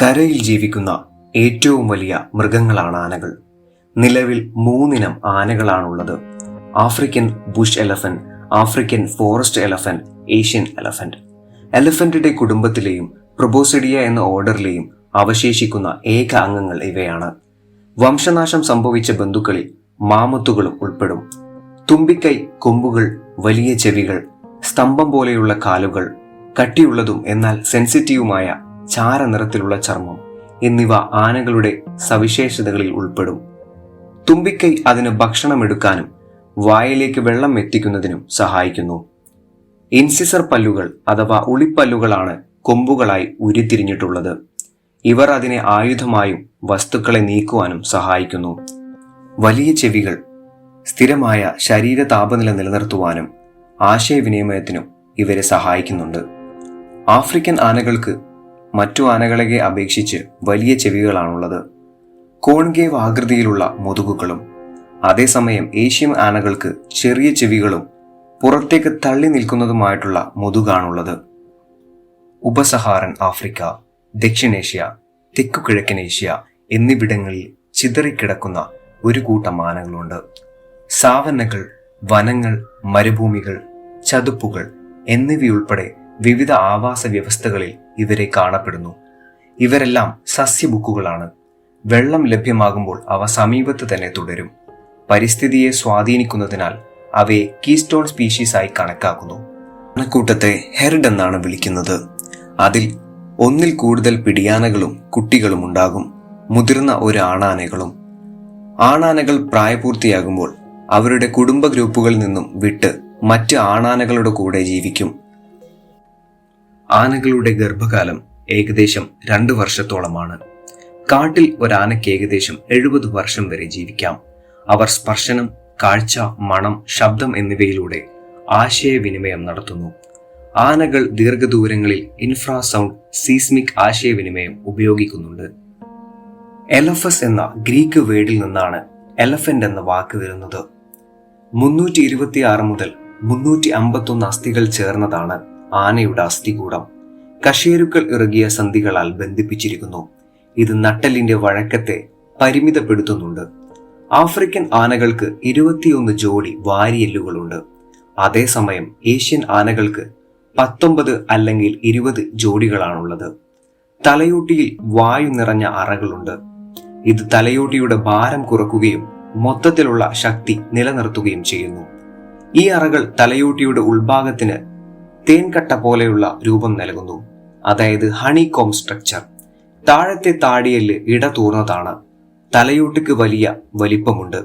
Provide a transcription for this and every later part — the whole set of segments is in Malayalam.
കരയിൽ ജീവിക്കുന്ന ഏറ്റവും വലിയ മൃഗങ്ങളാണ് ആനകൾ. നിലവിൽ മൂന്നിനം ആനകളാണുള്ളത്. African bush elephant African forest elephant Asian elephant. എലഫന്റിന്റെ കുടുംബത്തിലെയും പ്രൊബോസിഡിയ എന്ന ഓർഡറിലെയും അവശേഷിക്കുന്ന ഏക അംഗങ്ങൾ ഇവയാണ്. വംശനാശം സംഭവിച്ച ബന്ധുക്കളിൽ മാമത്തുകളും ഉൾപ്പെടും. തുമ്പിക്കൈ കൊമ്പുകൾ വലിയ ചെവികൾ സ്തംഭം പോലെയുള്ള കാലുകൾ കട്ടിയുള്ളതും എന്നാൽ സെൻസിറ്റീവുമായ ചാരനിറത്തിലുള്ള ചർമ്മം എന്നിവ ആനകളുടെ സവിശേഷതകളിൽ ഉൾപ്പെടും. തുമ്പിക്കൈ അതിന് ഭക്ഷണമെടുക്കാനും വായിലേക്ക് വെള്ളം എത്തിക്കുന്നതിനും സഹായിക്കുന്നു. ഇൻസിസർ പല്ലുകൾ അഥവാ ഉളിപ്പല്ലുകളാണ് കൊമ്പുകളായി ഉരുത്തിരിഞ്ഞിട്ടുള്ളത്. ഇവർ അതിനെ ആയുധമായും വസ്തുക്കളെ നീക്കുവാനും സഹായിക്കുന്നു. വലിയ ചെവികൾ സ്ഥിരമായ ശരീര താപനില നിലനിർത്തുവാനും ആശയവിനിമയത്തിനും ഇവരെ സഹായിക്കുന്നുണ്ട്. ആഫ്രിക്കൻ ആനകൾക്ക് മറ്റു ആനകളെ അപേക്ഷിച്ച് വലിയ ചെവികളാണുള്ളത്. കോൺകേവ് ആകൃതിയിലുള്ള മുതുകുകളും അതേസമയം ഏഷ്യൻ ആനകൾക്ക് ചെറിയ ചെവികളും പുറത്തേക്ക് തള്ളി നിൽക്കുന്നതുമായിട്ടുള്ള മുതുകാണുള്ളത്. ഉപസഹാറൻ ആഫ്രിക്ക ദക്ഷിണേഷ്യ തെക്കുകിഴക്കൻ ഏഷ്യ എന്നിവിടങ്ങളിൽ ചിതറിക്കിടക്കുന്ന ഒരു കൂട്ടം ആനകളുണ്ട്. സാവന്നകൾ വനങ്ങൾ മരുഭൂമികൾ ചതുപ്പുകൾ എന്നിവയുൾപ്പെടെ വിവിധ ആവാസ വ്യവസ്ഥകളിൽ ഇവരെ കാണപ്പെടുന്നു. ഇവരെല്ലാം സസ്യബുക്കുകളാണ് വെള്ളം ലഭ്യമാകുമ്പോൾ അവ സമീപത്ത് തന്നെ തുടരും. പരിസ്ഥിതിയെ സ്വാധീനിക്കുന്നതിനാൽ അവയെ കീസ്റ്റോൺ സ്പീഷീസ് ആയി കണക്കാക്കുന്നു. ആനക്കൂട്ടത്തെ ഹെർഡ് എന്നാണ് വിളിക്കുന്നത്. അതിൽ ഒന്നിൽ കൂടുതൽ പിടിയാനകളും കുട്ടികളും ഉണ്ടാകും. മുതിർന്ന ഒരു ആണാനകളും. ആണാനകൾ പ്രായപൂർത്തിയാകുമ്പോൾ അവരുടെ കുടുംബ ഗ്രൂപ്പുകളിൽ നിന്നും വിട്ട് മറ്റ് ആണാനകളുടെ കൂടെ ജീവിക്കും. ആനകളുടെ ഗർഭകാലം ഏകദേശം രണ്ട് വർഷത്തോളമാണ്. കാട്ടിൽ ഒരാനയ്ക്ക് ഏകദേശം എഴുപത് വർഷം വരെ ജീവിക്കാം. അവർ സ്പർശനം കാഴ്ച മണം ശബ്ദം എന്നിവയിലൂടെ ആശയവിനിമയം നടത്തുന്നു. ആനകൾ ദീർഘദൂരങ്ങളിൽ ഇൻഫ്രാസൗണ്ട് സീസ്മിക് ആശയവിനിമയം ഉപയോഗിക്കുന്നുണ്ട്. എലഫസ് എന്ന ഗ്രീക്ക് വേർഡിൽ നിന്നാണ് എലഫന്റ് എന്ന വാക്ക് വരുന്നത്. മുന്നൂറ്റി ഇരുപത്തിയാറ് മുതൽ മുന്നൂറ്റി അമ്പത്തൊന്ന് അസ്ഥികൾ ചേർന്നതാണ് ആനയുടെ അസ്ഥികൂടം. കശേരുക്കൾ ഇറങ്ങിയ സന്ധികളാൽ ബന്ധിപ്പിച്ചിരിക്കുന്നു. ഇത് നട്ടലിന്റെ വഴക്കത്തെ പരിമിതപ്പെടുത്തുന്നുണ്ട്. ആഫ്രിക്കൻ ആനകൾക്ക് ഇരുപത്തിയൊന്ന് ജോഡി വാരിയെല്ലുകളുണ്ട്. അതേസമയം ഏഷ്യൻ ആനകൾക്ക് പത്തൊമ്പത് അല്ലെങ്കിൽ ഇരുപത് ജോഡികളാണുള്ളത്. തലയോട്ടിയിൽ വായു നിറഞ്ഞ അറകളുണ്ട്. ഇത് തലയോട്ടിയുടെ ഭാരം കുറക്കുകയും മൊത്തത്തിലുള്ള ശക്തി നിലനിർത്തുകയും ചെയ്യുന്നു. ഈ അറകൾ തലയോട്ടിയുടെ ഉൾഭാഗത്തിന് തേൻകട്ട പോലെയുള്ള രൂപം നൽകുന്നു. അതായത് ഹണി കോം സ്ട്രക്ചർ. താഴത്തെ താടിയൽ ഇടതൂർന്നതാണ് തലയോട്ടിക്ക് വലിയ വലിപ്പമുണ്ട്.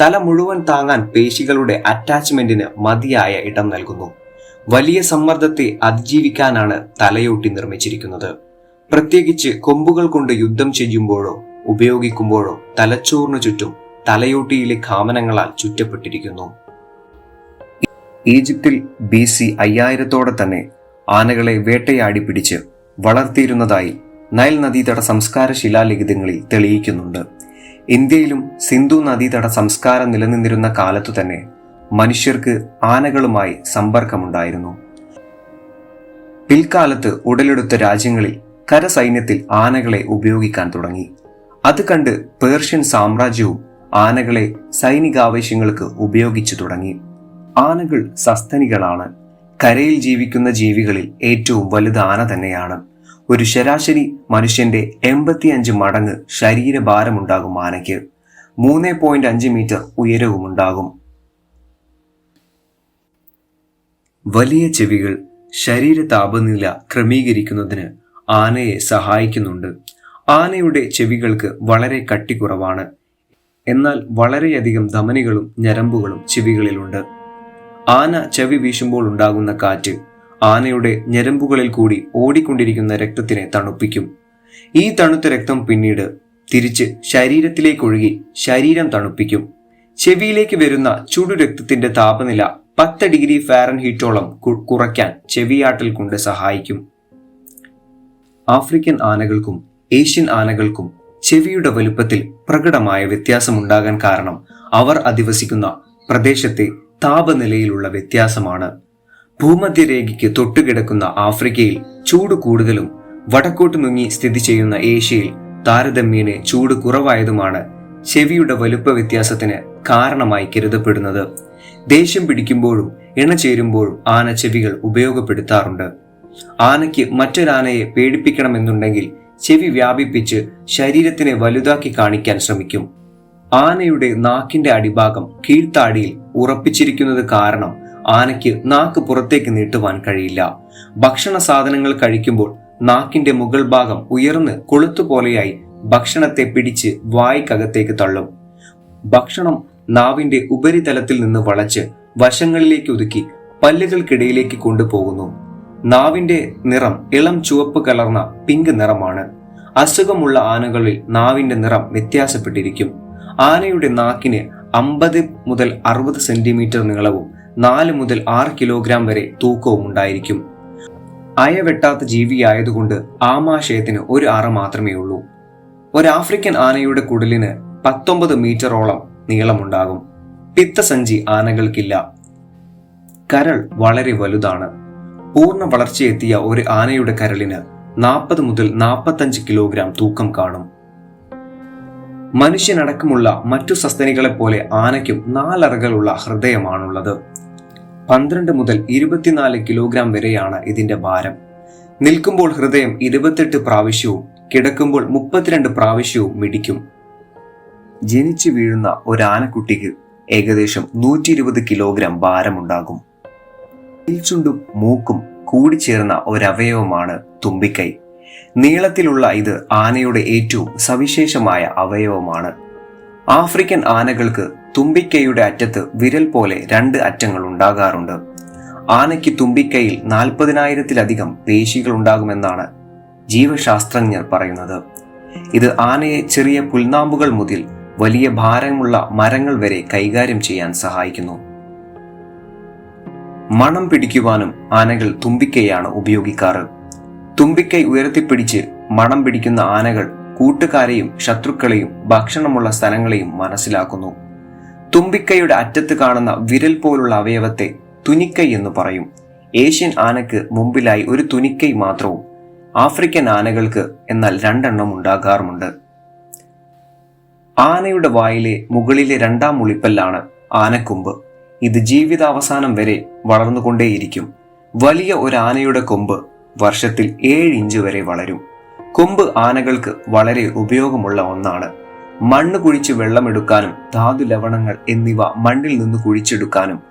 തല മുഴുവൻ താങ്ങാൻ പേശികളുടെ അറ്റാച്ച്മെന്റിന് മതിയായ ഇടം നൽകുന്നു. വലിയ സമ്മർദ്ദത്തെ അതിജീവിക്കാനാണ് തലയോട്ടി നിർമ്മിച്ചിരിക്കുന്നത്. പ്രത്യേകിച്ച് കൊമ്പുകൾ കൊണ്ട് യുദ്ധം ചെയ്യുമ്പോഴോ ഉപയോഗിക്കുമ്പോഴോ തലച്ചോറിനു ചുറ്റും തലയോട്ടിയിലെ കാമനങ്ങളാൽ ചുറ്റപ്പെട്ടിരിക്കുന്നു. ഈജിപ്തിൽ ബി സി അയ്യായിരത്തോടെ തന്നെ ആനകളെ വേട്ടയാടി പിടിച്ച് വളർത്തിയിരുന്നതായി നൈൽ നദീതട സംസ്കാര ശിലാലിഖിതങ്ങളിൽ തെളിയിക്കുന്നുണ്ട്. ഇന്ത്യയിലും സിന്ധു നദീതട സംസ്കാരം നിലനിന്നിരുന്ന കാലത്തു തന്നെ മനുഷ്യർക്ക് ആനകളുമായി സമ്പർക്കമുണ്ടായിരുന്നു. പിൽക്കാലത്ത് ഉടലെടുത്ത രാജ്യങ്ങളിൽ കരസൈന്യത്തിൽ ആനകളെ ഉപയോഗിക്കാൻ തുടങ്ങി. അത് കണ്ട് പേർഷ്യൻ സാമ്രാജ്യവും ആനകളെ സൈനികാവശ്യങ്ങൾക്ക് ഉപയോഗിച്ചു തുടങ്ങി. ആനകൾ സസ്തനികളാണ്. കരയിൽ ജീവിക്കുന്ന ജീവികളിൽ ഏറ്റവും വലുത് ആന തന്നെയാണ്. ഒരു ശരാശരി മനുഷ്യന്റെ എൺപത്തിയഞ്ച് മടങ്ങ് ശരീരഭാരമുണ്ടാകും ആനയ്ക്ക്. മൂന്ന് പോയിന്റ് അഞ്ച് മീറ്റർ ഉയരവുമുണ്ടാകും. വലിയ ചെവികൾ ശരീര താപനില ക്രമീകരിക്കുന്നതിന് ആനയെ സഹായിക്കുന്നുണ്ട്. ആനയുടെ ചെവികൾക്ക് വളരെ കട്ടിക്കുറവാണ്. എന്നാൽ വളരെയധികം ധമനികളും ഞരമ്പുകളും ചെവികളിലുണ്ട്. ആന ചെവി വീശുമ്പോൾ ഉണ്ടാകുന്ന കാറ്റ് ആനയുടെ ഞരമ്പുകളിൽ കൂടി ഓടിക്കൊണ്ടിരിക്കുന്ന രക്തത്തിനെ തണുപ്പിക്കും. ഈ തണുത്ത രക്തം പിന്നീട് തിരിച്ച് ശരീരത്തിലേക്കൊഴുകി ശരീരം തണുപ്പിക്കും. ചെവിയിലേക്ക് വരുന്ന ചുടുരക്തത്തിന്റെ താപനില പത്ത് ഡിഗ്രി ഫാരൻഹീറ്റോളം ഹീറ്റോളം കുറയ്ക്കാൻ ചെവിയാട്ടൽ കൊണ്ട് സഹായിക്കും. ആഫ്രിക്കൻ ആനകൾക്കും ഏഷ്യൻ ആനകൾക്കും ചെവിയുടെ വലുപ്പത്തിൽ പ്രകടമായ വ്യത്യാസമുണ്ടാകാൻ കാരണം അവർ അധിവസിക്കുന്ന പ്രദേശത്തെ താപനിലയിലുള്ള വ്യത്യാസമാണ്. ഭൂമധ്യരേഖയ്ക്ക് തൊട്ടുകിടക്കുന്ന ആഫ്രിക്കയിൽ ചൂട് കൂടുതലും വടക്കോട്ട് നുങ്ങി സ്ഥിതി ചെയ്യുന്ന ഏഷ്യയിൽ താരതമ്യേന ചൂട് കുറവായതുമാണ് ചെവിയുടെ വലുപ്പ വ്യത്യാസത്തിന് കാരണമായി കരുതപ്പെടുന്നത്. ദേഷ്യം പിടിക്കുമ്പോഴും ഇണ ചേരുമ്പോഴും ആന ചെവികൾ ഉപയോഗപ്പെടുത്താറുണ്ട്. ആനയ്ക്ക് മറ്റൊരാനയെ പേടിപ്പിക്കണമെന്നുണ്ടെങ്കിൽ ചെവി വ്യാപിപ്പിച്ച് ശരീരത്തിനെ വലുതാക്കി കാണിക്കാൻ ശ്രമിക്കും. ആനയുടെ നാക്കിന്റെ അടിഭാഗം കീഴ്ത്താടിയിൽ ഉറപ്പിച്ചിരിക്കുന്നത് കാരണം ആനയ്ക്ക് നാക്ക് പുറത്തേക്ക് നീട്ടുവാൻ കഴിയില്ല. ഭക്ഷണ സാധനങ്ങൾ കഴിക്കുമ്പോൾ നാക്കിന്റെ മുകൾ ഭാഗം ഉയർന്ന് കൊളുത്തുപോലെയായി ഭക്ഷണത്തെ പിടിച്ച് വായ്ക്കകത്തേക്ക് തള്ളും. ഭക്ഷണം നാവിന്റെ ഉപരിതലത്തിൽ നിന്ന് വളച്ച് വശങ്ങളിലേക്ക് ഒതുക്കി പല്ലുകൾക്കിടയിലേക്ക് കൊണ്ടുപോകുന്നു. നാവിന്റെ നിറം ഇളം ചുവപ്പ് കലർന്ന പിങ്ക് നിറമാണ്. അസുഖമുള്ള ആനകളിൽ നാവിന്റെ നിറം വ്യത്യാസപ്പെട്ടിരിക്കും. ആനയുടെ നാക്കിന് അമ്പത് മുതൽ അറുപത് സെന്റിമീറ്റർ നീളവും നാല് മുതൽ ആറ് കിലോഗ്രാം വരെ തൂക്കവും ഉണ്ടായിരിക്കും. അയവെട്ടാത്ത ജീവിയായതുകൊണ്ട് ആമാശയത്തിന് ഒരു അറ മാത്രമേ ഉള്ളൂ. ഒരു ആഫ്രിക്കൻ ആനയുടെ കുടലിന് പത്തൊമ്പത് മീറ്ററോളം നീളമുണ്ടാകും. പിത്തസഞ്ചി ആനകൾക്കില്ല. കരൾ വളരെ വലുതാണ്. പൂർണ വളർച്ചയെത്തിയ ഒരു ആനയുടെ കരളിന് നാൽപ്പത് മുതൽ നാൽപ്പത്തഞ്ച് കിലോഗ്രാം തൂക്കം കാണും. മനുഷ്യനടക്കമുള്ള മറ്റു സസ്തനികളെ പോലെ ആനയ്ക്കും നാലറകളുള്ള ഹൃദയമാണുള്ളത്. പന്ത്രണ്ട് മുതൽ ഇരുപത്തിനാല് കിലോഗ്രാം വരെയാണ് ഇതിന്റെ ഭാരം. നിൽക്കുമ്പോൾ ഹൃദയം ഇരുപത്തെട്ട് പ്രാവശ്യവും കിടക്കുമ്പോൾ മുപ്പത്തിരണ്ട് പ്രാവശ്യവും മിടിക്കും. ജനിച്ചു വീഴുന്ന ഒരു ആനക്കുട്ടിക്ക് ഏകദേശം നൂറ്റി ഇരുപത് കിലോഗ്രാം ഭാരമുണ്ടാകും. ചുണ്ടും മൂക്കും കൂടിച്ചേർന്ന ഒരവയവമാണ് തുമ്പിക്കൈ. നീളത്തിലുള്ള ഇത് ആനയുടെ ഏറ്റവും സവിശേഷമായ അവയവമാണ്. ആഫ്രിക്കൻ ആനകൾക്ക് തുമ്പിക്കൈയുടെ അറ്റത്ത് വിരൽ പോലെ രണ്ട് അറ്റങ്ങൾ ഉണ്ടാകാറുണ്ട്. ആനയ്ക്ക് തുമ്പിക്കൈയിൽ നാൽപ്പതിനായിരത്തിലധികം പേശികൾ ഉണ്ടാകുമെന്നാണ് ജീവശാസ്ത്രജ്ഞർ പറയുന്നത്. ഇത് ആനയെ ചെറിയ പുൽനാമ്പുകൾ മുതൽ വലിയ ഭാരമുള്ള മരങ്ങൾ വരെ കൈകാര്യം ചെയ്യാൻ സഹായിക്കുന്നു. മണം പിടിക്കുവാനും ആനകൾ തുമ്പിക്കൈയാണ് ഉപയോഗിക്കാറ്. തുമ്പിക്കൈ ഉയർത്തിപ്പിടിച്ച് മണം പിടിക്കുന്ന ആനകൾ കൂട്ടുകാരെയും ശത്രുക്കളെയും ഭക്ഷണമുള്ള സ്ഥലങ്ങളെയും മനസ്സിലാക്കുന്നു. തുമ്പിക്കൈയുടെ അറ്റത്ത് കാണുന്ന വിരൽ പോലുള്ള അവയവത്തെ തുനിക്കൈ എന്ന് പറയും. ഏഷ്യൻ ആനക്ക് മുമ്പിലായി ഒരു തുനിക്കൈ മാത്രവും ആഫ്രിക്കൻ ആനകൾക്ക് എന്നാൽ രണ്ടെണ്ണം ഉണ്ടാകാറുമുണ്ട്. ആനയുടെ വായിലെ മുകളിലെ രണ്ടാം മുളിപ്പല്ലാണ് ആനക്കൊമ്പ്. ഇത് ജീവിതാവസാനം വരെ വളർന്നുകൊണ്ടേയിരിക്കും. വലിയ ഒരു ആനയുടെ കൊമ്പ് വർഷത്തിൽ ഏഴ് ഇഞ്ച് വരെ വളരും. കൊമ്പ് ആനകൾക്ക് വളരെ ഉപയോഗമുള്ള ഒന്നാണ്. മണ്ണ് കുഴിച്ച് വെള്ളമെടുക്കാനും ധാതു ലവണങ്ങൾ എന്നിവ മണ്ണിൽ നിന്ന് കുഴിച്ചെടുക്കാനും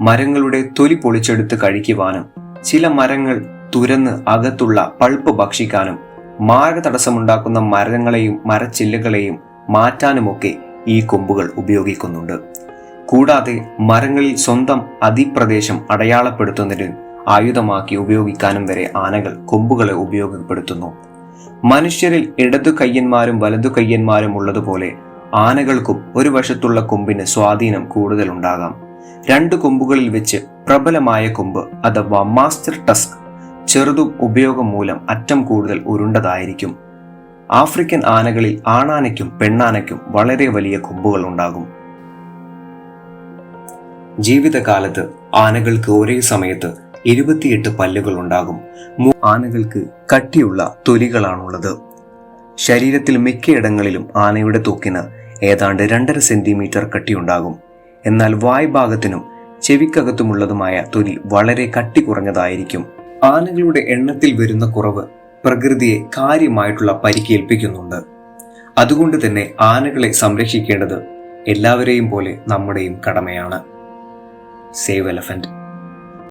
മരങ്ങളുടെ തൊലി പൊളിച്ചെടുത്ത് കഴിക്കുവാനും ചില മരങ്ങൾ തുരന്ന് അകത്തുള്ള പൾപ്പ് ഭക്ഷിക്കാനും മാർഗ തടസ്സമുണ്ടാക്കുന്ന മരങ്ങളെയും മരച്ചില്ലകളെയും മാറ്റാനുമൊക്കെ ഈ കൊമ്പുകൾ ഉപയോഗിക്കുന്നുണ്ട്. കൂടാതെ മരങ്ങളിൽ സ്വന്തം അതിപ്രദേശം അടയാളപ്പെടുത്തുന്നതിന് ആയുധമാക്കി ഉപയോഗിക്കാനും വരെ ആനകൾ കൊമ്പുകളെ ഉപയോഗപ്പെടുത്തുന്നു. മനുഷ്യരിൽ ഇടതു കയ്യന്മാരും വലതു കയ്യന്മാരും ഉള്ളതുപോലെ ആനകൾക്കും ഒരു വശത്തുള്ള കൊമ്പിന് സ്വാധീനം കൂടുതലുണ്ടാകാം രണ്ട് കൊമ്പുകളിൽ വെച്ച് പ്രബലമായ കൊമ്പ് അഥവാ മാസ്റ്റർ ടസ്ക് ചെറുതും ഉപയോഗം മൂലം അറ്റം കൂടുതൽ ഉരുണ്ടതായിരിക്കും. ആഫ്രിക്കൻ ആനകളിൽ ആണാനയ്ക്കും പെണ്ണാനയ്ക്കും വളരെ വലിയ കൊമ്പുകൾ ഉണ്ടാകും. ജീവിതകാലത്ത് ആനകൾക്ക് ഒരേ സമയത്ത് ഇരുപത്തിയെട്ട് പല്ലുകൾ ഉണ്ടാകും ആനകൾക്ക് കട്ടിയുള്ള തൊലികളാണുള്ളത്. ശരീരത്തിൽ മിക്കയിടങ്ങളിലും ആനയുടെ തൊക്കിന് ഏതാണ്ട് രണ്ടര സെന്റിമീറ്റർ കട്ടിയുണ്ടാകും. എന്നാൽ വായ്ഭാഗത്തിനും ചെവിക്കകത്തുമുള്ളതുമായ തൊലി വളരെ കട്ടി കുറഞ്ഞതായിരിക്കും. ആനകളുടെ എണ്ണത്തിൽ വരുന്ന കുറവ് പ്രകൃതിയെ കാര്യമായിട്ടുള്ള പരിക്കേൽപ്പിക്കുന്നുണ്ട്. അതുകൊണ്ട് തന്നെ ആനകളെ സംരക്ഷിക്കേണ്ടത് എല്ലാവരെയും പോലെ നമ്മുടെയും കടമയാണ്. Save elephant.